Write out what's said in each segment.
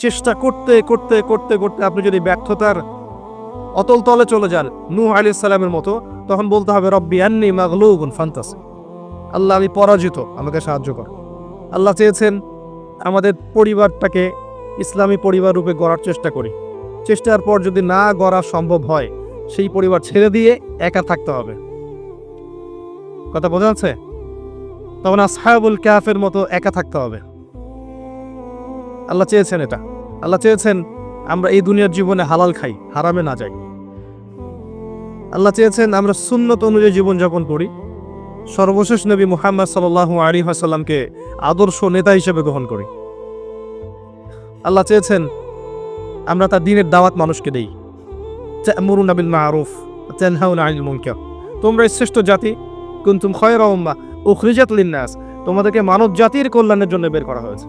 চেষ্টা করতে করতে করতে করতে আপনি যদি ব্যর্থতার অতল তলে চলে যান নূহ আলি সালামের মতো, তখন বলতে হবে, রব্বি আন্নি মাগলুগুন ফান্তাস। আল্লাহ, আমি পরাজিত, আমাকে সাহায্য কর। আল্লাহ চেয়েছেন আমাদের পরিবারটাকে ইসলামী পরিবার রূপে গড়ার চেষ্টা করি। চেষ্টার পর যদি না গড়া সম্ভব হয়, সেই পরিবার ছেড়ে দিয়ে একা থাকতে হবে। কথা বোঝা যাচ্ছে? তখন আসহাবুল ক্যাফের মতো একা থাকতে হবে। আল্লাহ চেয়েছেন এটা। আল্লাহ চেয়েছেন আমরা এই দুনিয়ার জীবনে হালাল খাই, হারামে না যাই। আল্লাহ চেয়েছেন আমরা সুন্নত অনুযায়ী জীবনযাপন করি। সর্বশেষ নবী মুহাম্মদ সাল আলী হাসাল্লামকে আদর্শ নেতা হিসেবে গ্রহণ করি। আল্লাহ চেয়েছেন আমরা তার দিনের দাওয়াত মানুষকে দেই। মরুন আবিল মারুফ তেনহাউন আনিল মুনকার। তোমরা শ্রেষ্ঠ জাতি, কুন্তুম খয়রা উম্মা উখরিজাত লিন্নাস। তোমাদেরকে মানব জাতির কল্যাণের জন্য বের করা হয়েছে।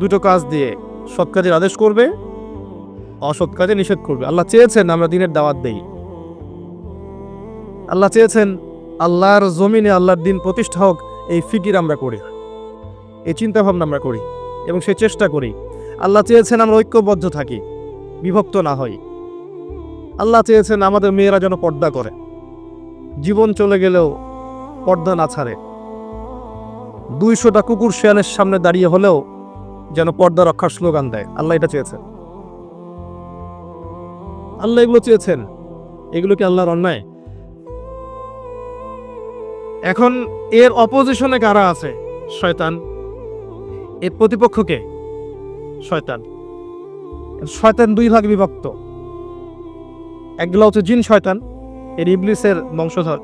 দুটো কাজ দিয়ে, সৎ কাজের আদেশ করবে, অসৎ কাজে নিষেধ করবে। আল্লাহ চেয়েছেন আমরা দিনের দাওয়াত দেই। আল্লাহ চেয়েছেন আল্লাহর জমিনে আল্লাহর দিন প্রতিষ্ঠা হোক, এই ফিকির আমরা করি। এই চিন্তা ভাবনা আমরা করি এবং সে চেষ্টা করি। আল্লাহ চেয়েছেন আমরা ঐক্যবদ্ধ থাকি, বিভক্ত না হই। আল্লাহ চেয়েছেন আমাদের মেয়েরা যেন পর্দা করে। জীবন চলে গেলেও পর্দা না ছাড়ে। দুইশোটা কুকুর শেয়ালের সামনে দাঁড়িয়ে হলেও যেন পর্দা রক্ষার স্লোগান দেয়। আল্লাহ এটা চেয়েছেন। আল্লাহ এগুলো চেয়েছেন। এগুলো কি আল্লাহর অন্যায়? এখন এর অপোজিশনে কারা আছে? শয়তান। এর প্রতিপক্ষকে? শয়তান। শয়তান দুই ভাগ বিভক্ত। একগুলো হচ্ছে জিন শয়তান, এর ইবলিসের বংশধর।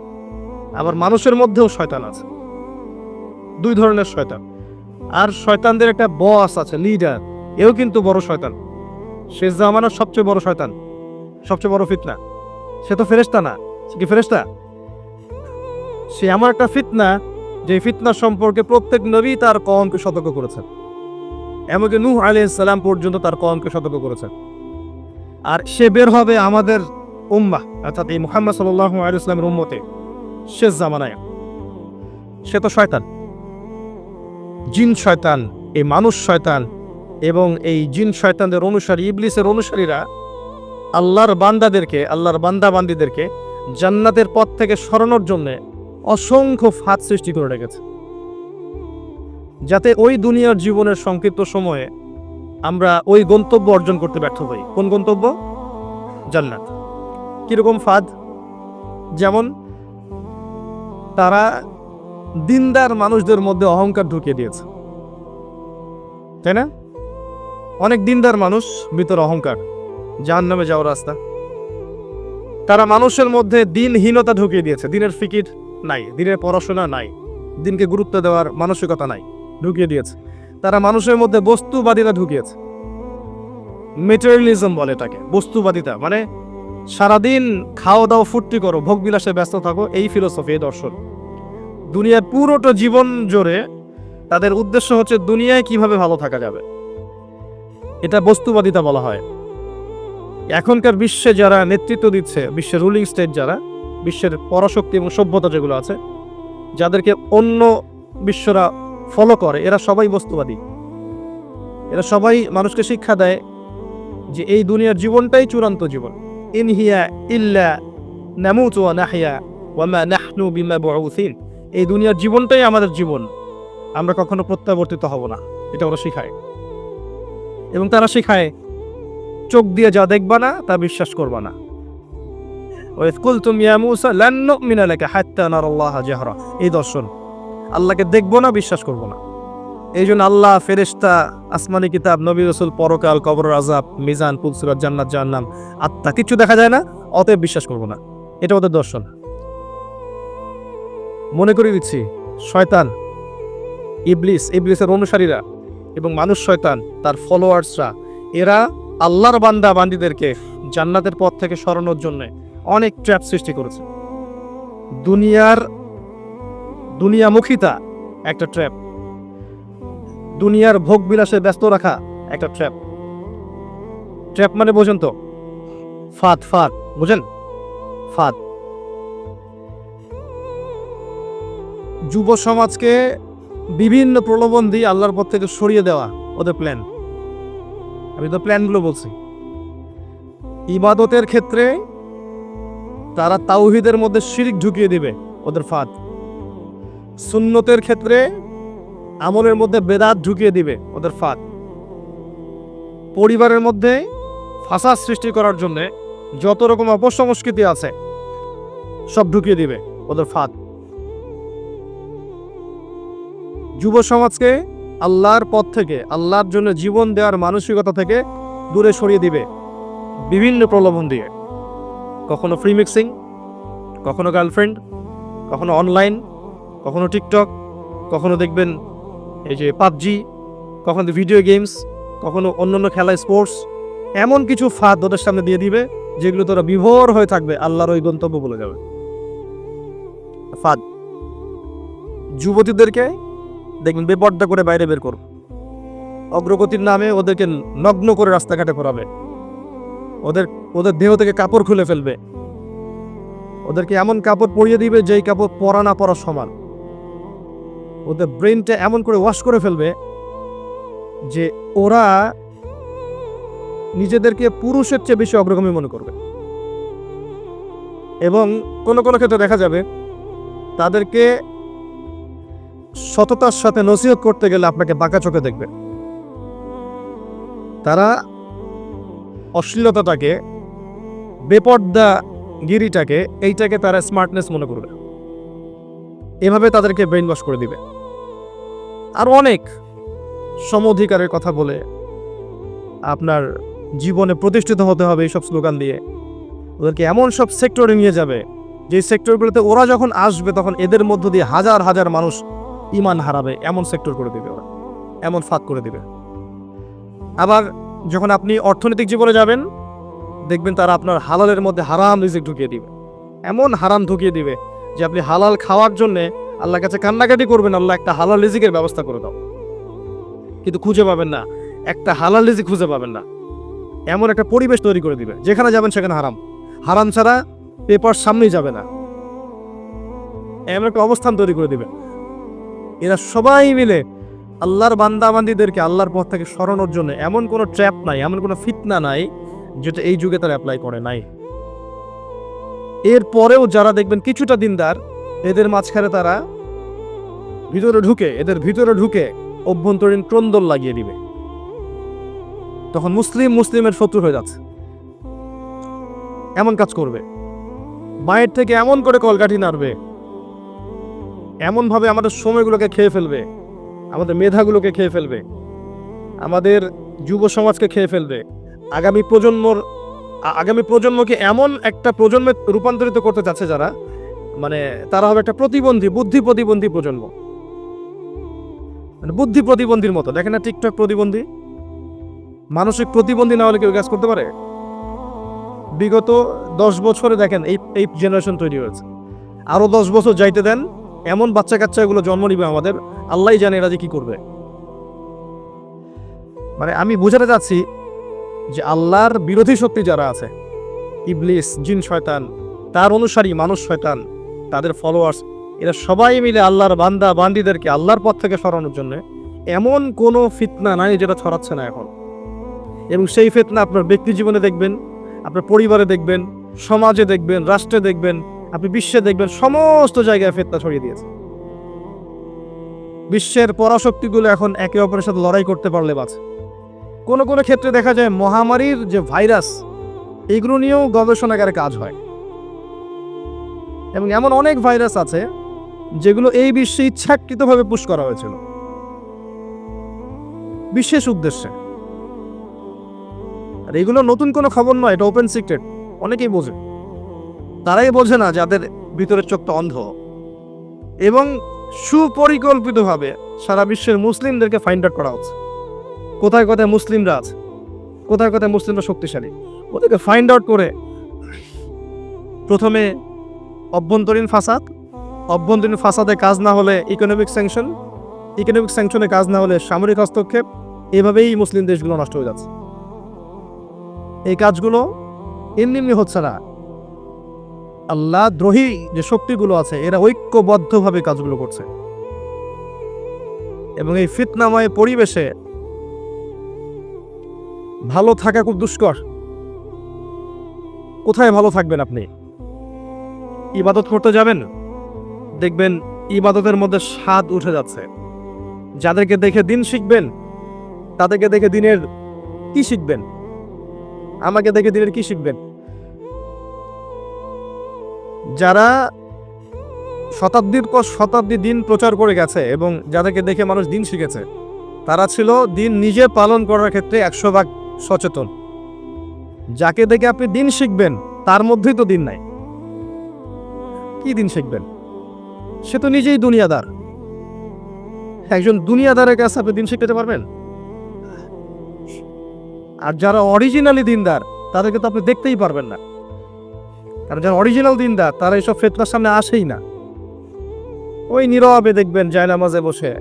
আবার মানুষের মধ্যেও শয়তান আছে। দুই ধরনের শয়তান। আর শয়তানদের একটা বস আছে লিডার এও কিন্তু বড় শয়তান। শেষ জামানার সবচেয়ে বড় শয়তান। সবচেয়ে বড় ফিতনা। সে তো ফেরেস্তা না। সে কি ফেরেস্তা সে এমন একটা ফিতনা, যে ফিতনা সম্পর্কে প্রত্যেক নবী তার কমকে সতর্ক করেছেন। এমনকি নূহ আলাইহিস সালাম পর্যন্ত তার কমকে সতর্ক করেছেন। আর সে বের হবে আমাদের উম্মা অর্থাৎ এই মুহাম্মদ সাল্লাল্লাহু আলাইহি ইসলামের উম্মতে। শেষ জামানায়। সে তো শয়তান। জিন শয়তান এই মানুষ শয়তান এবং এই জিন শয়তানদের অনুসারী, ইবলিসের অনুসারীরা আল্লাহর বান্দাদেরকে, আল্লাহর বান্দাবান্দিদেরকে জান্নাতের পথ থেকে সরানোর জন্য অসংখ্য ফাঁদ সৃষ্টি করে রেখেছে। যাতে ওই দুনিয়ার জীবনের সংক্ষিপ্ত সময়ে আমরা ওই গন্তব্য অর্জন করতে ব্যর্থ হই। কোন গন্তব্য? জান্নাত। কীরকম ফাঁদ? যেমন তারা দিনদার মানুষদের মধ্যে অহংকার ঢুকিয়ে দিয়েছে। তাই না? অনেক দিনদার মানুষ ভিতর অহংকার জাহান নামে যাওয়ার রাস্তা। তারা মানুষের মধ্যে দিনহীনতা ঢুকিয়ে দিয়েছে। দিনের ফিকির নাই, দিনের পড়াশোনা নাই, দিনকে গুরুত্ব দেওয়ার মানসিকতা নাই, ঢুকিয়ে দিয়েছে। তারা মানুষের মধ্যে বস্তুবাদিতা ঢুকিয়েছে। মেটেরিয়ালিজম বলে এটাকে, বস্তুবাদিতা। মানে সারাদিন খাওয়া দাওয়া, ফুর্তি করো, ভোগবিলাসে ব্যস্ত থাকো, এই ফিলোসফি এই দর্শন। দুনিয়ার পুরোটা জীবন জোরে তাদের উদ্দেশ্য হচ্ছে দুনিয়ায় কীভাবে ভালো থাকা যাবে। এটা বস্তুবাদিতা বলা হয়। এখনকার বিশ্বে যারা নেতৃত্ব দিচ্ছে, বিশ্বের রুলিং স্টেট যারা, বিশ্বের পরাশক্তি এবং সভ্যতা যেগুলো আছে, যাদেরকে অন্য বিশ্বরা ফলো করে, এরা সবাই বস্তুবাদী। এরা সবাই মানুষকে শিক্ষা দেয় যে এই দুনিয়ার জীবনটাই চূড়ান্ত জীবন। ইনহিয়া ইল্লা নামুত ওয়া নাহিয়া ওয়ামা নাহনু বিমা বুউসিন। এই দুনিয়ার জীবনটাই আমাদের জীবন। আমরা কখনো প্রত্যাবর্তিত হব না। এটা ওরা শিখায়। এবং তারা শিখায়, চোখ দিয়ে যা দেখবা না, তা বিশ্বাস করবা না। এই দর্শন, আল্লাহকে দেখব না, বিশ্বাস করব না। এই জন্য আল্লাহ, ফেরেশতা, আসমানি কিতাব, নবী রসুল, পরকাল কবর আজাব মিজান পুলসুরাত জান্নাত, জাহান্নাম, আত্মা কিছু দেখা যায় না, অতএব বিশ্বাস করব না। এটা ওদের দর্শন। মনে করিয়ে দিচ্ছি, শয়তান। ইবলিস, ইবলিসের অনুসারীরা এবং মানুষ শয়তান, তার ফলোয়ার্সরা, এরা আল্লাহর বান্দা বান্দিদেরকে জান্নাতের পথ থেকে সরানোর জন্য অনেক ট্র্যাপ সৃষ্টি করেছে। দুনিয়ার দুনিয়ামুখিতা একটা ট্র্যাপ। দুনিয়ার ভোগ বিলাসে ব্যস্ত রাখা একটা ট্র্যাপ। ট্র্যাপ মানে বোঝেন তো? ফাদ ফাদ, বুঝেন? ফাদ। যুব সমাজকে বিভিন্ন প্রলোভন দিয়ে আল্লাহর পথ থেকে সরিয়ে দেওয়া ওদের প্ল্যান আমি তো প্ল্যানগুলো বলছি। ইবাদতের ক্ষেত্রে তারা তাওহিদের মধ্যে শিরিক ঢুকিয়ে দিবে ওদের ফাঁদ। সুন্নতের ক্ষেত্রে আমলের মধ্যে বেদাত ঢুকিয়ে দিবে ওদের ফাঁদ। পরিবারের মধ্যে ফাসাদ সৃষ্টি করার জন্য যত রকম অপসংস্কৃতি আছে, সব ঢুকিয়ে দিবে ওদের ফাঁদ। যুব সমাজকে আল্লাহর পথ থেকে, আল্লাহর জন্য জীবন দেওয়ার মানসিকতা থেকে দূরে সরিয়ে দিবে বিভিন্ন প্রলোভন দিয়ে। কখনো ফ্রি মিক্সিং কখনো গার্লফ্রেন্ড কখনো অনলাইন কখনো টিকটক কখনো দেখবেন এই যে পাবজি, কখনো ভিডিও গেমস কখনো অন্যান্য খেলা স্পোর্টস এমন কিছু ফাঁদ ওদের সামনে দিয়ে দিবে যেগুলো তোরা বিভোর হয়ে থাকবে, আল্লাহর ওই গন্তব্য বলে যাবে। ফাঁদ। যুবতীদেরকে দেখবেন, বেপর্দা করে বাইরে বের করো অগ্রগতির নামে ওদেরকে নগ্ন করে রাস্তাঘাটে করাবে ওদের ওদের দেহ থেকে কাপড় খুলে ফেলবে। ওদেরকে এমন কাপড় পরিয়ে দিবে যেই কাপড় পরা না পরা সমান। ওদের ব্রেনটা এমন করে ওয়াশ করে ফেলবে যে ওরা নিজেদেরকে পুরুষের চেয়ে বেশি অগ্রগামী মনে করবে। এবং কোনো কোনো ক্ষেত্রে দেখা যাবে তাদেরকে সততার সাথে নসিহত করতে গেলে আপনাকে বাঁকা চোখে দেখবে। তারা অশ্লীলতাটাকে, বেপর্দা গিরিটাকে, এইটাকে তারা স্মার্টনেস মনে করবে। এভাবে তাদেরকে ব্রেন ওয়াশ করে দিবে। আর অনেক সম অধিকারের কথা বলে আপনার জীবনে প্রতিষ্ঠিত হতে হবে এইসব স্লোগান দিয়ে। ওদেরকে এমন সব সেক্টরে নিয়ে যাবে যে সেক্টরগুলোতে ওরা যখন আসবে, তখন এদের মধ্য দিয়ে হাজার হাজার মানুষ ইমান হারাবে, এমন সেক্টর করে দেবে ওরা, এমন ফাঁক করে দেবে। আবার যখন আপনি অর্থনৈতিক জীবনে যাবেন, দেখবেন তারা আপনার হালালের মধ্যে হারাম রিজিক ঢুকিয়ে দিবে। এমন হারাম ঢুকিয়ে দিবে যে আপনি হালাল খাওয়ার জন্যে আল্লাহর কাছে কান্নাকাটি করবেন, আল্লাহ একটা হালাল রিজিকের ব্যবস্থা করে দাও। কিন্তু খুঁজে পাবেন না, একটা হালাল রিজিক খুঁজে পাবেন না। এমন একটা পরিবেশ তৈরি করে দিবে, যেখানে যাবেন সেখানে হারাম। হারাম ছাড়া পেপার সামনেই যাবে না। এমন একটা অবস্থান তৈরি করে দিবে। এরা সবাই মিলে আল্লাহর বান্দাবান্দিদেরকে আল্লাহর পথ থেকে সরানোর জন্য এমন কোনো ট্র্যাপ নাই, এমন কোনো ফিতনা নাই, যেটা এই যুগে তারা অ্যাপ্লাই করে নাই। এর পরেও যারা দেখবেন কিছুটা দিনদার, এদের মাঝখানে তারা ভিতরে ঢুকে, এদের ভিতরে ঢুকে অভ্যন্তরীণ ক্রন্দল লাগিয়ে দিবে। তখন মুসলিম মুসলিমের শত্রু হয়ে যাচ্ছে। এমন কাজ করবে। মায়ের থেকে এমন করে কলকাঠি নাড়বে। এমনভাবে আমাদের সময়গুলোকে খেয়ে ফেলবে, আমাদের মেধাগুলোকে খেয়ে ফেলবে, আমাদের যুব সমাজকে খেয়ে ফেলবে। আগামী প্রজন্মর আগামী প্রজন্মকে এমন একটা প্রজন্মে রূপান্তরিত করতে চাচ্ছে যারা মানে তারা হবে একটা প্রতিবন্ধী, বুদ্ধি প্রতিবন্ধী প্রজন্ম। মানে বুদ্ধি প্রতিবন্ধীর মতো। দেখেন না টিকটক প্রতিবন্ধী? মানসিক প্রতিবন্ধী না হলে কেউ কাজ করতে পারে? বিগত দশ বছরে দেখেন এই এই জেনারেশন তৈরি হয়েছে। আরও দশ বছর যাইতে দেন এমন বাচ্চা কাচ্চা এগুলো জন্ম নিবে আমাদের। আল্লাহ জানে এরা যে কি করবে। মানে আমি বোঝাতে চাচ্ছি যে আল্লাহর বিরোধী শক্তি যারা আছে, ইবলিস, জিন, শয়তান, তার অনুসারী মানুষ, শয়তান, তাদের ফলোয়ার্স এরা সবাই মিলে আল্লাহর বান্দা, বান্দিদেরকে আল্লাহর পথ থেকে সরানোর জন্য এমন কোনো ফিতনা নাই যেটা ছড়াচ্ছে না এখন। এবং সেই ফিতনা আপনার ব্যক্তি জীবনে দেখবেন, আপনার পরিবারে দেখবেন, সমাজে দেখবেন, রাষ্ট্রে দেখবেন আপনি বিশ্বে দেখবেন সমস্ত জায়গায় ফেতনা ছড়িয়ে দিয়েছে। বিশ্বের পরাশক্তিগুলো এখন একে অপরের সাথে লড়াই করতে পারলে বাঁচে। কোনো কোনো ক্ষেত্রে দেখা যায় মহামারীর যে ভাইরাস, এগুলো নিয়েও গবেষণাগারে কাজ হয়। এবং এমন অনেক ভাইরাস আছে, যেগুলো এই বিশ্বে ইচ্ছাকৃতভাবে পুশ করা হয়েছিল। বিশেষ উদ্দেশ্যে। আর এগুলো নতুন কোনো খবর নয়, এটা ওপেন সিক্রেট অনেকেই বোঝে। তারাই বোঝে না যাদের ভিতরের চোখটা অন্ধ। এবং সুপরিকল্পিতভাবে সারা বিশ্বের মুসলিমদেরকে ফাইন্ড আউট করা হচ্ছে। কোথায় কোথায় মুসলিমরা আছে? কোথায় কোথায় মুসলিমরা শক্তিশালী? ওদেরকে ফাইন্ড আউট করে প্রথমে অভ্যন্তরীণ ফাসাদ, অভ্যন্তরীণ ফাসাদে কাজ না হলে ইকোনমিক স্যাংশন ইকোনমিক স্যাংশনে কাজ না হলে সামরিক হস্তক্ষেপ, এভাবেই মুসলিম দেশগুলো নষ্ট হয়ে যাচ্ছে। এই কাজগুলো এমনি এমনি হচ্ছে না। আল্লাহ দ্রোহী যে শক্তিগুলো আছে, এরা ঐক্যবদ্ধভাবে কাজগুলো করছে। এবং এই ফিতনাময় পরিবেশে ভালো থাকা খুব দুষ্কর। কোথায় ভালো থাকবেন আপনি? ইবাদত করতে যাবেন? দেখবেন ইবাদতের মধ্যে স্বাদ উঠে যাচ্ছে। যাদেরকে দেখে দিন শিখবেন, তাদেরকে দেখে দিনের কি শিখবেন? আমাকে দেখে দিনের কি শিখবেন? যারা শতাব্দীর পর শতাব্দী দিন প্রচার করে গেছে এবং যাদেরকে দেখে মানুষ দিন শিখেছে, তারা ছিল দিন নিজে পালন করার ক্ষেত্রে একশো ভাগ সচেতন। যাকে দেখে আপনি দিন শিখবেন, তার মধ্যেই তো দিন নাই। কি দিন শিখবেন? সে তো নিজেই দুনিয়াদার। একজন দুনিয়াদারের কাছে আপনি দিন শিখতে পারবেন? আর যারা অরিজিনালি দিনদার, তাদেরকে তো আপনি দেখতেই পারবেন না। কারণ যারা অরিজিনাল দিনদার, তারা এইসব ফেতনার সামনে আসেই না। ওই নীরবে দেখবেন জায়নামাজে বসে,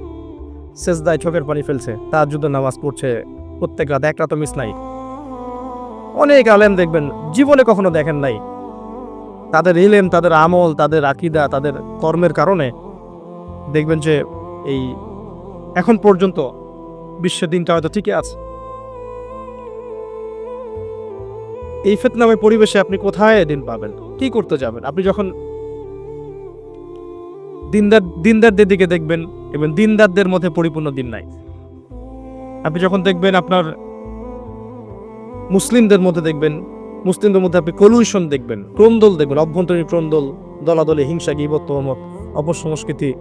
সেজদায় চোখের পানি ফেলছে তার যুদ্ধ নামাজ পড়ছে, প্রত্যেক রাত এক রাত মিস নাই। অনেক আলেম দেখবেন জীবনে কখনো দেখেন নাই। তাদের ইলেম, তাদের আমল, তাদের আকিদা, তাদের কর্মের কারণে দেখবেন যে এই এখন পর্যন্ত বিশ্বের দিনটা হয়তো ঠিকই আছে। এই ফেতনাময় পরিবেশে আপনি কোথায় দিন পাবেন? কি করতে যাবেন? আপনি যখন দিনদার, দিনদারদের দিকে দেখবেন, এবং দিনদারদের মধ্যে পরিপূর্ণ দিন নাই। আপনি যখন দেখবেন আপনার মুসলিমদের মধ্যে দেখবেন, মুসলিমদের মধ্যে আপনি কলুশন দেখবেন ক্রন্দল দেখবেন, অভ্যন্তরীণ ক্রন্দল দলাদলে হিংসা, গিবত, তহমত, অপসংস্কৃতি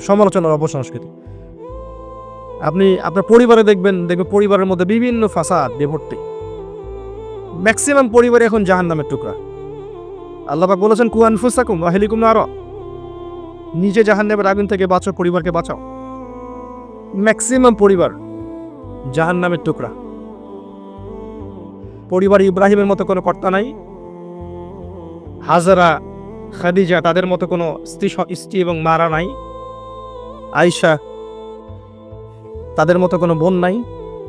সমালোচনার অপসংস্কৃতি। আপনি আপনার পরিবারে দেখবেন দেখবেন পরিবারের মধ্যে বিভিন্ন ফাসাদ বিভর্তি ম্যাক্সিমাম পরিবারে এখন জাহান নামের টুকরা আল্লাপাক বলেছেন কুয়ান ফুসাকুম আহেলিকুম আরও নিজে জাহান নামের আগুন থেকে বাঁচো, পরিবারকে বাঁচাও। ম্যাক্সিমাম পরিবার জাহান নামের টুকরা। পরিবার ইব্রাহিমের মতো কোনো কর্তা নাই। হাজারা, খাদিজা তাদের মতো কোনো স্ত্রী স্ত্রী এবং মারা নাই। আয়শা তাদের মতো কোনো বোন নাই।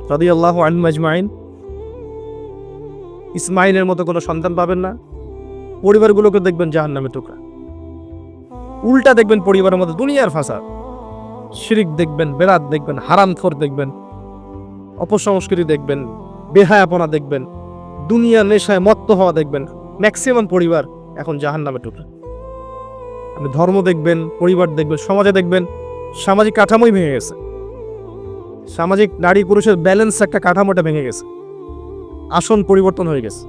রদিয়াল্লাহ আলম আজমাইন। ইসমাইলের মতো কোনো সন্তান পাবেন না। পরিবারগুলোকে দেখবেন জাহান নামে টুকরা। উল্টা দেখবেন পরিবারের মধ্যে দুনিয়ার ফাঁসা শিরিক দেখবেন, বেরাত দেখবেন, হারামখোর দেখবেন, অপসংস্কৃতি দেখবেন, বেহায়াপনা দেখবেন, দুনিয়ার নেশায় মত্ত হওয়া দেখবেন। ম্যাক্সিমাম পরিবার এখন জাহান নামে টুকরা। আপনি ধর্ম দেখবেন, পরিবার দেখবেন, সমাজে দেখবেন, সামাজিক কাঠামোই ভেঙে গেছে। সামাজিক নারী পুরুষের ব্যালেন্স একটা কাঠামোটা ভেঙে গেছে। আসন পরিবর্তন হয়ে গেছে।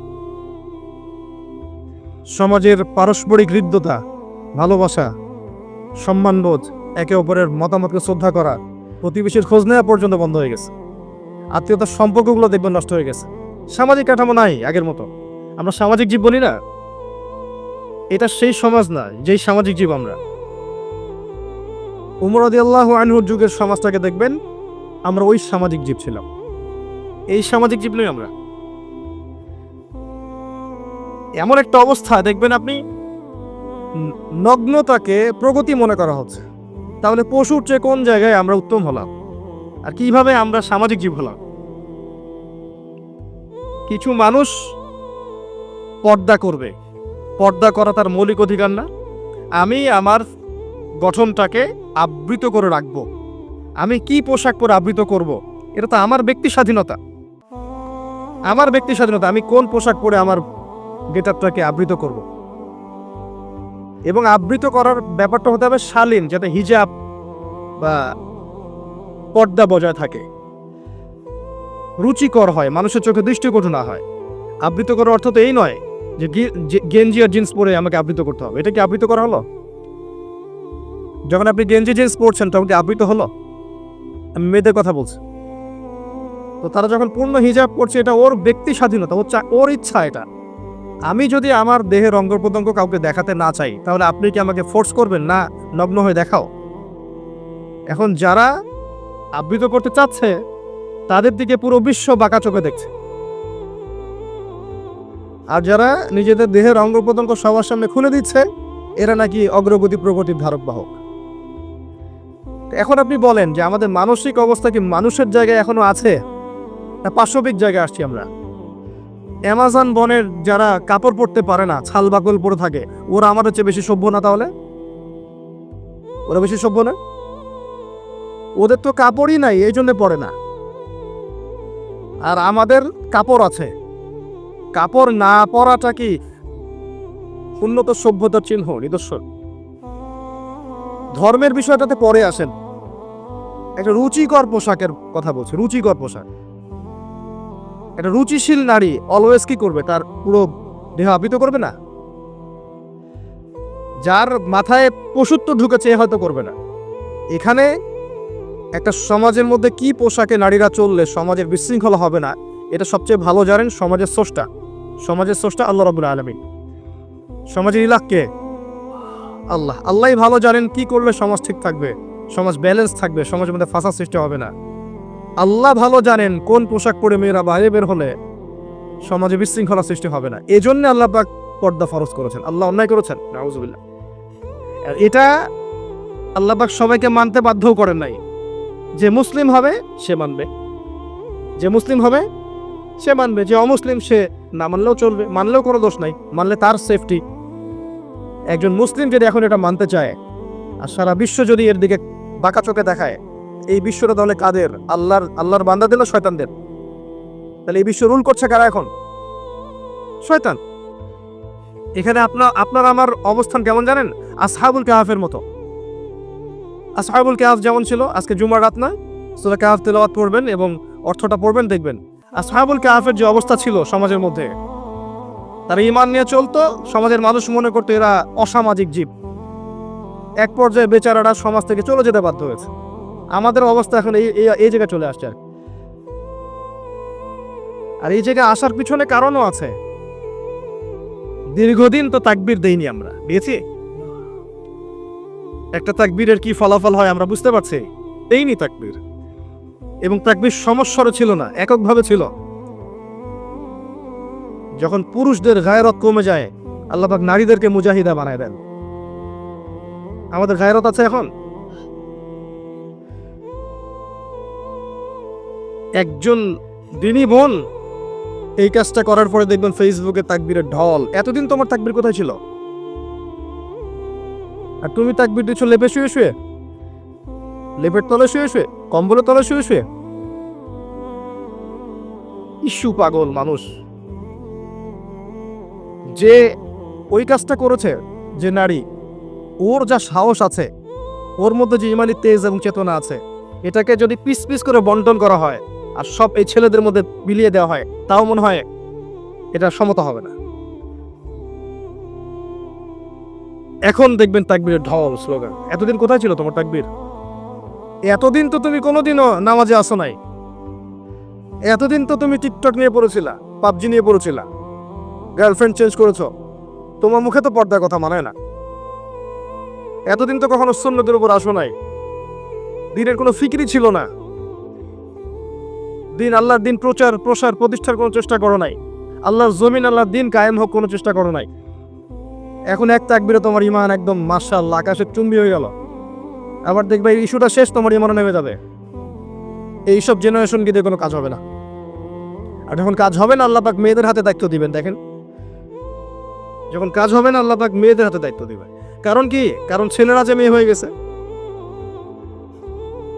সমাজের পারস্পরিক হৃদ্যতা, ভালোবাসা, সম্মানবোধ, একে অপরের মতামতকে শ্রদ্ধা করা, প্রতিবেশীর খোঁজ নেওয়া পর্যন্ত বন্ধ হয়ে গেছে। আত্মীয়তার সম্পর্কগুলো দেখবেন নষ্ট হয়ে গেছে। সামাজিক কাঠামো নাই আগের মতো। আমরা সামাজিক জীব বলি না? এটা সেই সমাজ না, যেই সামাজিক জীব আমরা। উমর আল্লাহ আনহুর যুগের সমাজটাকে দেখবেন, আমরা ওই সামাজিক জীব ছিলাম। এই সামাজিক জীব নই আমরা। এমন একটা অবস্থা, দেখবেন আপনি নগ্নতাকে প্রগতি মনে করা হচ্ছে। তাহলে পশুর চেয়ে কোন জায়গায় আমরা উত্তম হলাম? আর কীভাবে আমরা সামাজিক জীব হলাম? কিছু মানুষ পর্দা করবে। পর্দা করা তার মৌলিক অধিকার না। আমি আমার গঠনটাকে আবৃত করে রাখব। আমি কি পোশাক পরে আবৃত করব? এটা তো আমার ব্যক্তি স্বাধীনতা। আমার ব্যক্তি স্বাধীনতা, আমি কোন পোশাক পরে আমার গেটআপটাকে আবৃত করব। এবং আবৃত করার ব্যাপারটা হতে হবে শালীন, যাতে হিজাব বা পর্দা বজায় থাকে। রুচিকর হয়, মানুষের চোখে দৃষ্টিকটু না হয়। আবৃত করার অর্থ তো এই নয় যে গেঞ্জি আর জিন্স পরে আমাকে আবৃত করতে হবে। এটা কি আবৃত করা হলো? যখন আপনি গেঞ্জি, জিন্স পরছেন, তখন কি আবৃত হলো? আমি মেয়েদের কথা বলছি। তো তারা যখন পূর্ণ হিজাব করছে এটা ওর ব্যক্তি স্বাধীনতা, ওর ওর ইচ্ছা এটা। আমি যদি আমার দেহের অঙ্গ প্রত্যঙ্গ কাউকে দেখাতে না চাই, তাহলে আপনি কি আমাকে ফোর্স করবেন না নগ্ন হয়ে দেখাও? এখন যারা আবৃত করতে চাচ্ছে, তাদের দিকে পুরো বিশ্ব বাঁকা চোখে দেখছে। আর যারা নিজেদের দেহের অঙ্গ প্রত্যঙ্গ সবার সামনে খুলে দিচ্ছে, এরা নাকি অগ্রগতি প্রগতির ধারক বাহক। এখন আপনি বলেন যে আমাদের মানসিক অবস্থা কি মানুষের জায়গায় এখনও আছে? না পাশবিক জায়গায় আসছি আমরা? অ্যামাজন বনের যারা কাপড় পরতে পারে না, ছাল বাকল পরে থাকে, ওরা আমার হচ্ছে বেশি সভ্য না তাহলে? ওরা বেশি সভ্য না? ওদের তো কাপড়ই নাই, এই জন্য পরে না। আর আমাদের কাপড় আছে। কাপড় না পরাটা কি উন্নত সভ্যতার চিহ্ন, নিদর্শন? ধর্মের বিষয়টাতে পরে আসেন। একটা রুচিকর পোশাকের কথা বলছে, রুচিকর পোশাক। একটা রুচিশীল নারী অলওয়েজ কি করবে? তার পুরো দেহ আবৃত করবে না? যার মাথায় পশুত্ব ঢুকেছে হয়তো করবে না। এখানে একটা সমাজের মধ্যে কি পোশাকে নারীরা চললে সমাজের বিশৃঙ্খলা হবে না, এটা সবচেয়ে ভালো জানেন সমাজের স্রষ্টা। সমাজের স্রষ্টা আল্লাহ রবুল আলমিন। সমাজের ইলাককে আল্লাহ। আল্লাহই ভালো জানেন কি করলে সমাজ ঠিক থাকবে, সমাজ ব্যালেন্স থাকবে, সমাজের মধ্যে ফাঁসা সৃষ্টি হবে না। আল্লাহ ভালো জানেন কোন পোশাক পরে মেয়েরা বাইরে বের হলে সমাজে বিশৃঙ্খলা সৃষ্টি হবে না। এই জন্য আল্লাহ পাক পর্দা ফরজ করেছেন। আল্লাহ অন্যায় করেছেন। নাউজুবিল্লাহ। এটা আল্লাহ পাক সবাইকে মানতে বাধ্যও করেন নাই। যে মুসলিম হবে, সে মানবে। যে মুসলিম হবে, সে মানবে। যে অমুসলিম, সে না মানলেও চলবে। মানলেও কোনো দোষ নাই। মানলে তার সেফটি একজন মুসলিম যদি এখন এটা মানতে চায়, আর সারা বিশ্ব যদি এর দিকে বাঁকা চোখে দেখায় এই বিশ্বটা তাহলে কাদের? আল্লাহর আল্লাহর বান্দাদের না শয়তানদের? তাহলে এই বিশ্ব রুল করছে কারা এখন? শয়তান। এখানে আপনার আপনার আমার অবস্থান কেমন জানেন? আসহাবুল কাহাফের মতো। আসহাবুল কাহাফ যেমন ছিল, আজকে জুমার রাত না সুরা কাহাফ তেলাওয়াত পড়বেন এবং অর্থটা পড়বেন, দেখবেন। আসহাবুল কাহাফের যে অবস্থা ছিল সমাজের মধ্যে, তারা ইমান নিয়ে চলতো, সমাজের মানুষ মনে করতো এরা অসামাজিক জীব। এক পর্যায়ে বেচারারা সমাজ থেকে চলে যেতে বাধ্য হয়েছে। আমাদের অবস্থা এখন এই এই- জায়গায় চলে আসছে আর এই জায়গায় আসার পিছনে কারণও আছে। দীর্ঘদিন তো তাকবির দেইনি আমরা দিয়েছি একটা তাকবীরের কি ফলাফল হয় আমরা বুঝতে পারছি? দেইনি তাকবীর। এবং তাকবীর সমস্যারও ছিল না, এককভাবে ছিল। যখন পুরুষদের গায়রত কমে যায় আল্লাহতাক নারীদেরকে মুজাহিদা বানায় দেন। আমাদের গায়রত আছে এখন? একজন দিনী বোন। এই কাজটা করার পরে দেখবেন ফেসবুকে তাকবীরের ঢল। এতদিন তোমার তাকবীর কোথায় ছিল? আর তুমি তাকবীর দিচ্ছ লেপে শুয়ে শুয়ে? লেপের তলে শুয়ে শুয়ে? কম্বলের তলে শুয়ে শুয়ে? ইস্যু পাগল মানুষ। যে ওই কাজটা করেছে, যে নারী, ওর যা সাহস আছে, ওর মধ্যে যে ইমানি তেজ এবং চেতনা আছে, এটাকে যদি পিস পিস করে বন্টন করা হয় আর সব এই ছেলেদের মধ্যে বিলিয়ে দেওয়া হয়। তাও মনে হয় এটা সমতা হবে না। এখন দেখবেন তাকবীরের ঢল, স্লোগান। এতদিন কোথায় ছিল তোমার তাকবীর? এতদিন তো তুমি কোনোদিনও নামাজে আসো নাই। এতদিন তো তুমি টিকটক নিয়ে পড়েছিলা, পাবজি নিয়ে পড়েছিলা। গার্লফ্রেন্ড চেঞ্জ করেছ, তোমার মুখে তো পর্দার কথা মানায় না। এতদিন তো কখনো সুন্নতের উপর আসো নাই। দিনের কোনো ফিকিরই ছিল না। দিন আল্লাহর দিন প্রচার, প্রসার, প্রতিষ্ঠার কোনো চেষ্টা করো নাই। আল্লাহর জমিন, আল্লাহর দিন কায়েম হোক কোনো চেষ্টা করো নাই। এখন এক তাকবিরে তোমার ইমান একদম মার্শাল আকাশে চুম্বি হয়ে গেল। আবার দেখবে এই ইস্যুটা শেষ, তোমার ইমানে নেমে যাবে। এইসব জেনারেশন দিয়ে কোনো কাজ হবে না। আর যখন কাজ হবে না, আল্লাহ পাক মেয়েদের হাতে দায়িত্ব দিবেন, দেখেন। যখন কাজ হবে না, আল্লাহ পাক মেয়েদের হাতে দায়িত্ব দিবে কারণ কি? কারণ ছেলেরা যে মেয়ে হয়ে গেছে,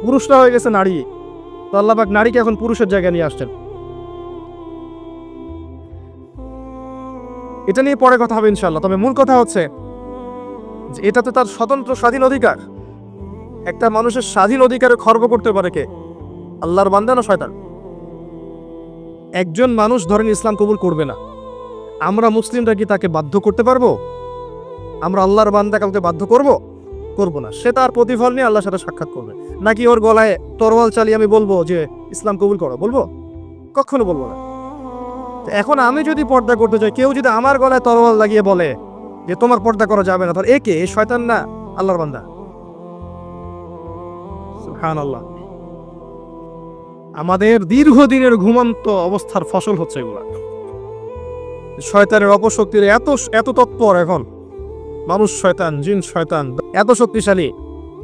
পুরুষরা হয়ে গেছে নারী। তো আল্লাহ পাক নারীকে এখন পুরুষের জায়গায় নিয়ে আসছেন। এটা নিয়ে পরে কথা হবে ইনশাল্লাহ তবে মূল কথা হচ্ছে যে এটা তো তার স্বতন্ত্র স্বাধীন অধিকার। একটা মানুষের স্বাধীন অধিকারে খর্ব করতে পারে কে? আল্লাহর বান্দা না শয়তান? একজন মানুষ ধরেন ইসলাম কবুল করবে না। আমরা মুসলিমরা কি তাকে বাধ্য করতে পারব? আমরা আল্লাহর বান্দা কাউকে বাধ্য করব? করব না। সে তার প্রতিফল নিয়ে আল্লাহর সাথে সাক্ষাৎ করবে। নাকি ওর গলায় তরোয়াল চালিয়ে আমি বলব যে, ইসলাম কবুল করো। বলব? কখনো বলব না। এখন আমি যদি পর্দা করতে চাই, কেউ যদি আমার গলায় তরোয়াল লাগিয়ে বলে যে, তোমার পর্দা করা যাবে না, তাহলে একে এ শয়তান না আল্লাহর বান্দা? সুবহানাল্লাহ। আমাদের দীর্ঘদিনের ঘুমন্ত অবস্থার ফসল হচ্ছে এগুলা। শয়তানের অপশক্তির এত এত তৎপর এখন। মানুষ শয়তান, জিন শয়তান, এত শক্তিশালী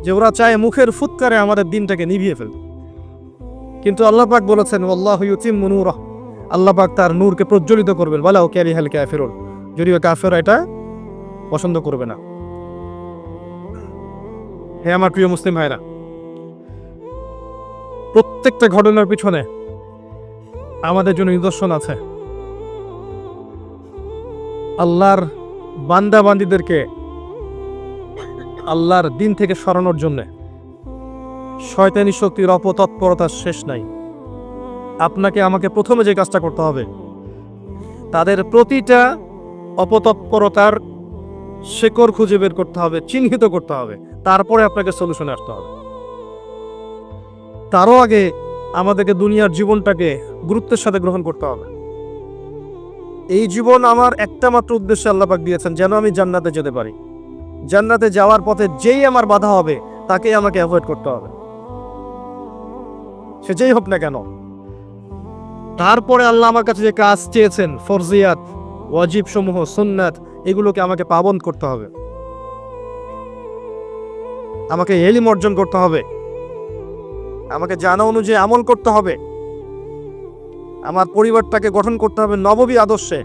যে ওরা চায় মুখের ফুৎকারে আমাদের দিনটাকে নিভিয়ে ফেলতে। কিন্তু আল্লাহ পাক বলেছেন আল্লাহ ইউতিম্মু নূরাহ আল্লাহ পাক তার নূরকে প্রজ্বলিত করবেন বলাও ক্যারি হেল ক্যাফেরুল যদিও কাফের এটা পছন্দ করবে না। হে আমার প্রিয় মুসলিম ভাইরা, প্রত্যেকটা ঘটনার পিছনে আমাদের জন্য নিদর্শন আছে। আল্লাহর বান্দা বান্দিদেরকে আল্লাহর দিন থেকে সরানোর জন্য। শয়তানি শক্তির অপতৎপরতার শেষ নাই। আপনাকে আমাকে প্রথমে যে কাজটা করতে হবে, তাদের প্রতিটা অপতৎপরতার শেকড় খুঁজে বের করতে হবে, চিহ্নিত করতে হবে। তারপরে আপনাকে সলিউশনে আসতে হবে। তারও আগে আমাদেরকে দুনিয়ার জীবনটাকে গুরুত্বের সাথে গ্রহণ করতে হবে। এই জীবন আমার একটা মাত্র উদ্দেশ্যে আল্লাপাক দিয়েছেন, যেন আমি জান্নাতে যেতে পারি। জান্নাতে যাওয়ার পথে যেই আমার বাধা হবে, তাকেই আমাকে অ্যাভয়েড করতে হবে। সে যেই হোক না কেন। তারপরে আল্লাহ আমার কাছে যে কাজ চেয়েছেন, ফরজিয়াত ওয়াজিব সমূহ সুন্নাত, এগুলোকে আমাকে পাবন করতে হবে। আমাকে এলিম অর্জন করতে হবে। আমাকে জানা অনুযায়ী আমল করতে হবে। আমার পরিবারটাকে গঠন করতে হবে নববী আদর্শে।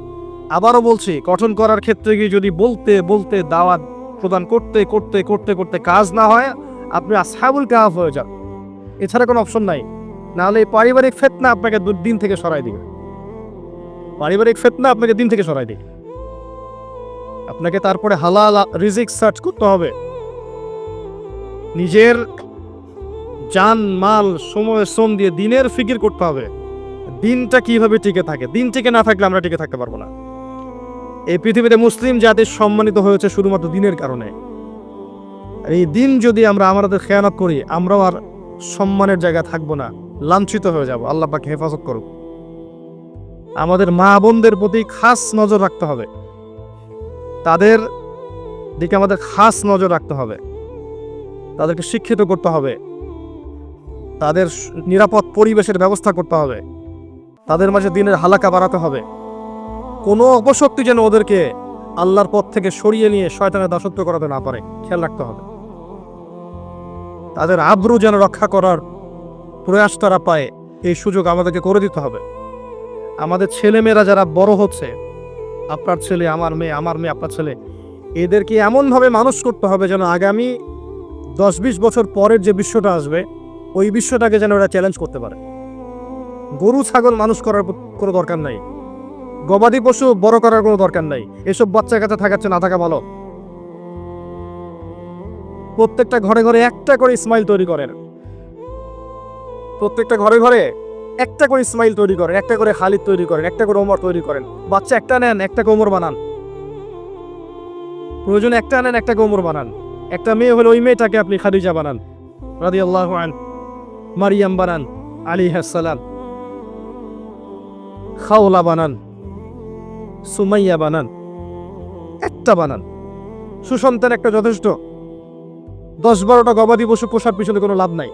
আবারও বলছি, গঠন করার ক্ষেত্রে গিয়ে যদি বলতে বলতে দাওয়াত প্রদান করতে করতে করতে করতে কাজ না হয়, আপনি আসাবুল কাহাফ হয়ে যান। এছাড়া কোনো অপশন নাই। নাহলে এই পারিবারিক ফেতনা আপনাকে দিন থেকে সরাই দিবে। পারিবারিক ফেতনা আপনাকে দিন থেকে সরাই দিবে। আপনাকে তারপরে হালাল রিজিক সার্চ করতে হবে। নিজের জান, মাল, সময়, শ্রম দিয়ে দিনের ফিকির করতে হবে। দিনটা কীভাবে টিকে থাকে? দিন টিকে না থাকলে আমরা টিকে থাকতে পারব না। এই পৃথিবীতে মুসলিম জাতি সম্মানিত হয়েছে শুধুমাত্র দিনের কারণে। এই দিন যদি আমরা আমাদের খেয়ানত করি, আমরাও আর সম্মানের জায়গা থাকব না, লাঞ্ছিত হয়ে যাব। আল্লাহ পাকে হেফাজত করুক। আমাদের মা বোনদের প্রতি খাস নজর রাখতে হবে। তাদের দিকে আমাদের খাস নজর রাখতে হবে। তাদেরকে শিক্ষিত করতে হবে। তাদের নিরাপদ পরিবেশের ব্যবস্থা করতে হবে। তাদের মাঝে দিনের হালাকা বাড়াতে হবে। কোনো অপশক্তি যেন ওদেরকে আল্লাহর পথ থেকে সরিয়ে নিয়ে শয়তানের দাসত্ব করাতে না পারে। খেয়াল রাখতে হবে। তাদের আব্রু যেন রক্ষা করার প্রয়াস তারা পায়, এই সুযোগ আমাদেরকে করে দিতে হবে। আমাদের ছেলেমেয়েরা যারা বড় হচ্ছে, আপনার ছেলে, আমার মেয়ে আমার মেয়ে, আপনার ছেলে, এদেরকে এমনভাবে মানুষ করতে হবে যেন আগামী দশ বিশ বছর পরের যে বিশ্বটা আসবে, ওই বিশ্বটাকে যেন ওরা চ্যালেঞ্জ করতে পারে। গরু, ছাগল মানুষ করার কোনো দরকার নাই। গবাদি পশু বড় করার কোনো দরকার নাই। এসব বাচ্চা কাছে থাকাচ্ছে না, থাকা ভালো। প্রত্যেকটা ঘরে ঘরে একটা করে স্মাইল তৈরি করেন। প্রত্যেকটা ঘরে ঘরে একটা করে স্মাইল তৈরি করেন, একটা করে খালিদ তৈরি করেন, একটা করে ওমর তৈরি করেন। বাচ্চা একটা নেন, একটা কোমর বানান। প্রয়োজন একটা নেন, একটা ওমর বানান। একটা মেয়ে হলে ওই মেয়েটাকে আপনি খাদিজা বানান। রাদি আল্লাহ মারিয়াম বানান আলী হাসালাম খাওলা বানান, সুমাইয়া বানান, একটা বানান। সুসন্তান একটা যথেষ্ট। দশ বারোটা গবাদি পশু পোষার পিছনে কোনো লাভ নাই।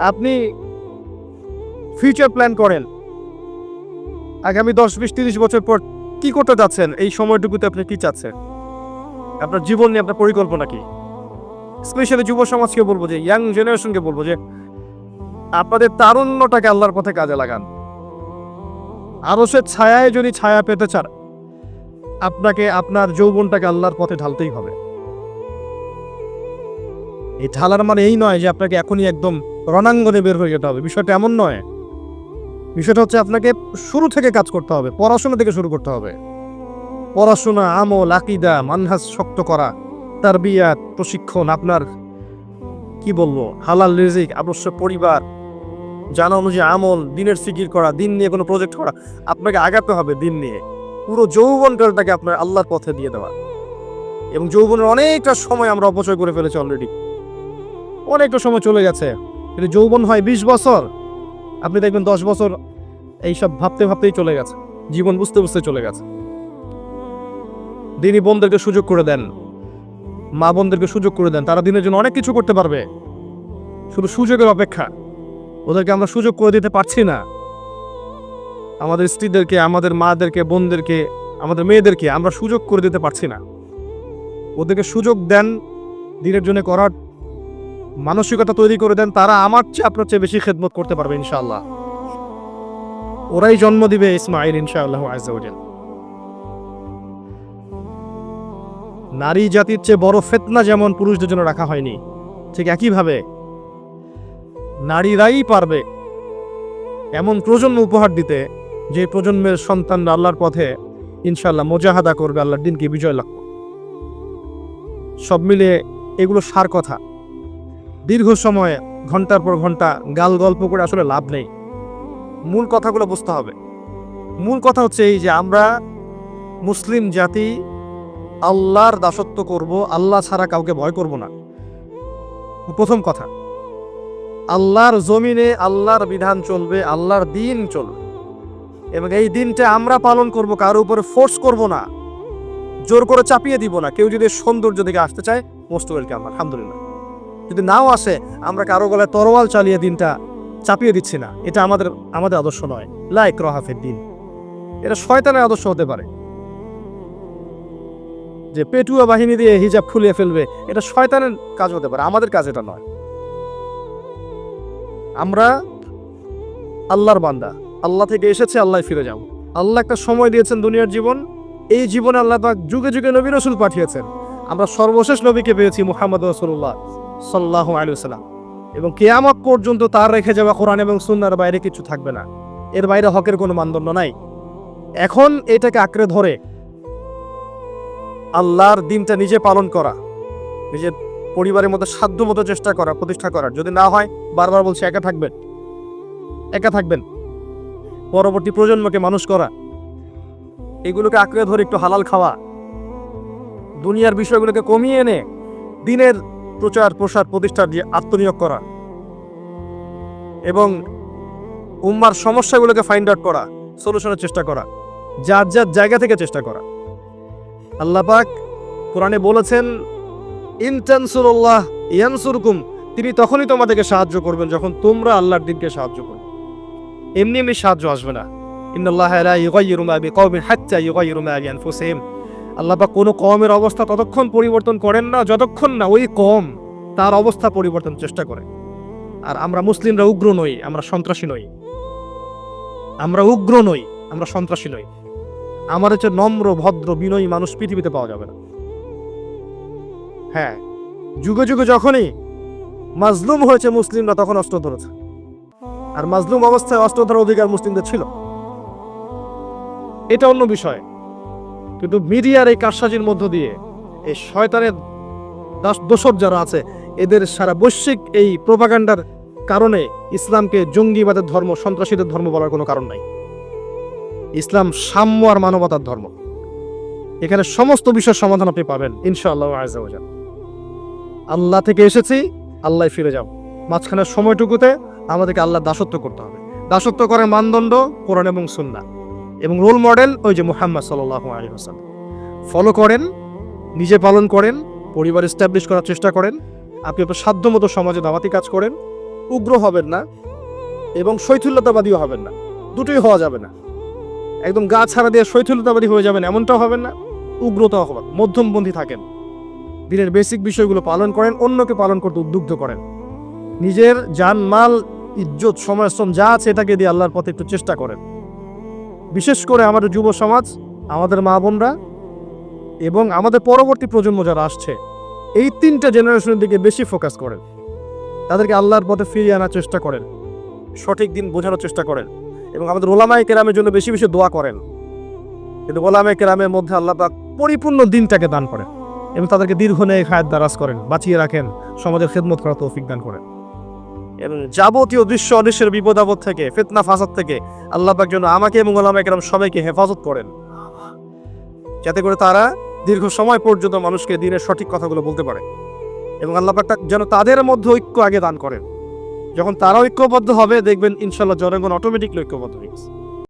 আপনি ফিউচার প্ল্যান করেন। আগামী দশ, বিশ, তিরিশ বছর পর কি করতে যাচ্ছেন? এই সময়টুকুতে আপনি কি চাচ্ছেন? আপনার জীবন নিয়ে আপনার পরিকল্পনা কি? স্পেশালি যুব সমাজকে বলব যে ইয়াং জেনারেশনকে বলব যে আপনাদের তারুণ্যটাকে আল্লাহর পথে কাজে লাগান। আরও সে ছায়ায় যদি ছায়া পেতে চান, আপনাকে আপনার যৌবনটাকে আল্লাহর পথে ঢালতেই হবে। এই ঢালার মানে এই নয় যে আপনাকে এখনই একদম রণাঙ্গনে বের হয়ে যেতে হবে। বিষয়টা এমন নয়। বিষয়টা হচ্ছে আপনাকে শুরু থেকে কাজ করতে হবে, পড়াশোনা থেকে শুরু করতে হবে। পড়াশোনা, আমল, আকিদা, মানহাজ শক্ত করা তার বিয়াত প্রশিক্ষণ, আপনার, কি বলব, হালাল রিজিক, আবশ্যক পরিবার জানা অনুযায়ী আমল, দিনের ফিকির করা, দিন নিয়ে কোনো প্রজেক্ট করা, আপনাকে আগাতে হবে দিন নিয়ে। পুরো যৌবনকালটাকে আপনার আল্লাহর পথে দিয়ে দেওয়া। এবং যৌবনের অনেকটা সময় আমরা অপচয় করে ফেলেছি অলরেডি অনেকটা সময় চলে গেছে। কিন্তু যৌবন হয় বিশ বছর। আপনি দেখবেন দশ বছর এইসব ভাবতে ভাবতেই চলে গেছে। জীবন বুঝতে বুঝতে চলে গেছে। দিনই বোনদেরকে সুযোগ করে দেন। মা বোনদেরকে সুযোগ করে দেন। তারা দিনের জন্য অনেক কিছু করতে পারবে। শুধু সুযোগের অপেক্ষা। ওদেরকে আমরা সুযোগ করে দিতে পারছি না। আমাদের স্ত্রীদেরকে, আমাদের মাদেরকে, বোনদেরকে, আমাদের মেয়েদেরকে আমরা সুযোগ করে দিতে পারছি না। ওদেরকে সুযোগ দেন, দিনের জন্য করার মানসিকতা তৈরি করে দেন, তারা আমার চেয়ে আপনার চেয়ে বেশি খেদমত করতে পারবে ইনশাআল্লাহ। ওরাই জন্ম দিবে ইসমাইল ইনশাআল্লাহ নারী জাতির চেয়ে বড় ফেতনা যেমন পুরুষদের জন্য রাখা হয়নি, ঠিক একইভাবে নারীরাই পারবে। এমন প্রজন্ম উপহার দিতে যে প্রজন্মের সন্তানরা আল্লাহর পথে ইনশাল্লাহ মোজাহাদা করবে, আল্লাহর দিনকে বিজয় লাভ সব মিলিয়ে এগুলো সার কথা। দীর্ঘ সময়, ঘণ্টার পর ঘণ্টা গাল গল্প করে আসলে লাভ নেই। মূল কথাগুলো বুঝতে হবে। মূল কথা হচ্ছে এই যে আমরা মুসলিম জাতি, আল্লাহর দাসত্ব করব, আল্লাহ ছাড়া কাউকে ভয় করব না। প্রথম কথা। আল্লাহর জমিনে আল্লাহর বিধান চলবে, আল্লাহর দিন চলবে। এবং এই দিনটা আমরা পালন করব, কারও উপরে ফোর্স করব না। জোর করে চাপিয়ে দিব না। কেউ যদি সৌন্দর্য দিকে আসতে চায় মোস্ট ওয়েলকাম আলহামদুলিল্লাহ। যদি নাও আসে, আমরা কারও গলায় তরোয়াল চালিয়ে দিনটা চাপিয়ে দিচ্ছি না। এটা আমাদের আমাদের আদর্শ নয়। লাইক রহাফের দিন। এটা শয়তানের আদর্শ হতে পারে। যে পেটুয়া বাহিনী দিয়ে হিজাব খুলিয়ে ফেলবে, এটা শয়তানের কাজ হতে পারে। আমাদের কাজ এটা নয়। আমরা আল্লাহর বান্দা। আল্লাহ থেকে এসেছে, আল্লাহ ফিরে যাব। আল্লাহ একটা সময় দিয়েছেন দুনিয়ার জীবন। এই জীবনে আল্লাহ পাক যুগে যুগে নবী রসুল পাঠিয়েছেন। আমরা সর্বশেষ নবীকে পেয়েছি মুহাম্মদ রসুল্লাহ সাল্লাহ আলুসাল্লাম এবং কেয়ামত পর্যন্ত তার রেখে যাওয়া কোরআন এবং সুন্নার বাইরে কিছু থাকবে না। এর বাইরে হকের কোনো মানদণ্ড নাই। এখন এটাকে আঁকড়ে ধরে আল্লাহর দিনটা নিজে পালন করা, নিজের পরিবারের মধ্যে সাধ্য মতো চেষ্টা করা, প্রতিষ্ঠা করার যদি না হয় বারবার বলছি, একা থাকবেন। একা থাকবেন। পরবর্তী প্রজন্মকে মানুষ করা। এগুলোকে আঁকড়ে ধরে একটু হালাল খাওয়া। দুনিয়ার বিষয়গুলোকে কমিয়ে এনে দিনের প্রচার, প্রসার প্রতিষ্ঠা দিয়ে আত্মনিয়োগ করা এবং উম্মার সমস্যাগুলোকে ফাইন্ড আউট করা সলিউশনের চেষ্টা করা, যার যার জায়গা থেকে চেষ্টা করা। আল্লাহ পাক কোরআনে বলেছেন ইনতানসুরুল্লাহ ইয়ানসুরকুম তিনি তখনই তোমাদেরকে সাহায্য করবেন যখন তোমরা আল্লাহর দিনকে সাহায্য করবে। এমনি এমনি সাহায্য আসবে না। আল্লাহ পাক কোনো কমের অবস্থা ততক্ষণ পরিবর্তন করেন না, যতক্ষণ না ওই কম তার অবস্থা পরিবর্তন চেষ্টা করে। আর আমরা মুসলিমরা উগ্র নই, আমরা সন্ত্রাসী নই। আমরা উগ্র নই, আমরা সন্ত্রাসী নই। আমার হচ্ছে নম্র, ভদ্র, বিনয়ী মানুষ পৃথিবীতে পাওয়া যাবে না। হ্যাঁ যুগে যুগে যখনই মাজলুম হয়েছে মুসলিমরা তখন অস্ত্র ধরেছে। আর মাজলুম অবস্থায় অস্ত্র ধরার অধিকার মুসলিমদের ছিল। এটা অন্য বিষয়। কিন্তু মিডিয়ার এই কারসাজির মধ্য দিয়ে এই শয়তানের দোসর যারা আছে, এদের সারা বৈশ্বিক এই প্রোপাগান্ডার কারণে ইসলামকে জঙ্গিবাদের ধর্ম, সন্ত্রাসীদের ধর্ম বলার কোনো কারণ নাই। ইসলাম সাম্য আর মানবতার ধর্ম। এখানে সমস্ত বিষয়ের সমাধান আপনি পাবেন, ইনশাআল্লাহ আল্লাহ থেকে এসেছি আল্লাহ ফিরে যাব মাঝখানের সময়টুকুতে আমাদেরকে আল্লাহ দাসত্ব করতে হবে। দাসত্ব করার মানদণ্ড কোরআন এবং সুন্না এবং রোল মডেল ওই যে মুহাম্মদ সাল্লাহ আলী হাসান ফলো করেন, নিজে পালন করেন, পরিবার এস্টাবলিশ করার চেষ্টা করেন, আপনি আপনার সাধ্যমতো সমাজে দাওয়াতি কাজ করেন, উগ্র হবেন না এবং শৈথুল্যতাবাদীও হবেন না। দুটোই হওয়া যাবে না। একদম গা ছাড়া দিয়ে শৈথুল্যতাবাদী হয়ে যাবেন এমনটাও হবেন না, উগ্রতাও হবেন মধ্যমপন্থী থাকেন। দিনের বেসিক বিষয়গুলো পালন করেন, অন্যকে পালন করতে উদ্বুদ্ধ করেন। নিজের জান, মাল, ইজ্জত, সময়, শ্রম যা আছে এটাকে দিয়ে আল্লাহর পথে একটু চেষ্টা করেন। বিশেষ করে আমাদের যুব সমাজ, আমাদের মা বোনরা এবং আমাদের পরবর্তী প্রজন্ম যারা আসছে, এই তিনটা জেনারেশনের দিকে বেশি ফোকাস করেন। তাদেরকে আল্লাহর পথে ফিরিয়ে আনার চেষ্টা করেন, সঠিক দিন বোঝানোর চেষ্টা করেন এবং আমাদের ওলামাই কেরামের জন্য বেশি বেশি দোয়া করেন। কিন্তু ওলামাই কেরামের মধ্যে আল্লাহ পাক পরিপূর্ণ দিনটাকে দান করেন। এবং তাদেরকে দীর্ঘ নেয় খায়াত দারাজ করেন, বাঁচিয়ে রাখেন, সমাজের খেদমত করা তৌফিক দান করেন। এবং যাবতীয় দৃশ্য অদৃশ্যের বিপদ আপদ থেকে, ফিতনা, ফাসাদ থেকে আল্লাহ পাক যেন আমাকে এবং ওলামাই কেরাম সবাইকে হেফাজত করেন। যাতে করে তারা দীর্ঘ সময় পর্যন্ত মানুষকে দিনের সঠিক কথাগুলো বলতে পারে। এবং আল্লাহ পাক যেন তাদের মধ্যে ঐক্য আগে দান করেন। যখন তারা ঐক্যবদ্ধ হবে, দেখবেন ইনশাল্লাহ জনগণ অটোমেটিকলি ঐক্যবদ্ধ হয়ে গেছে।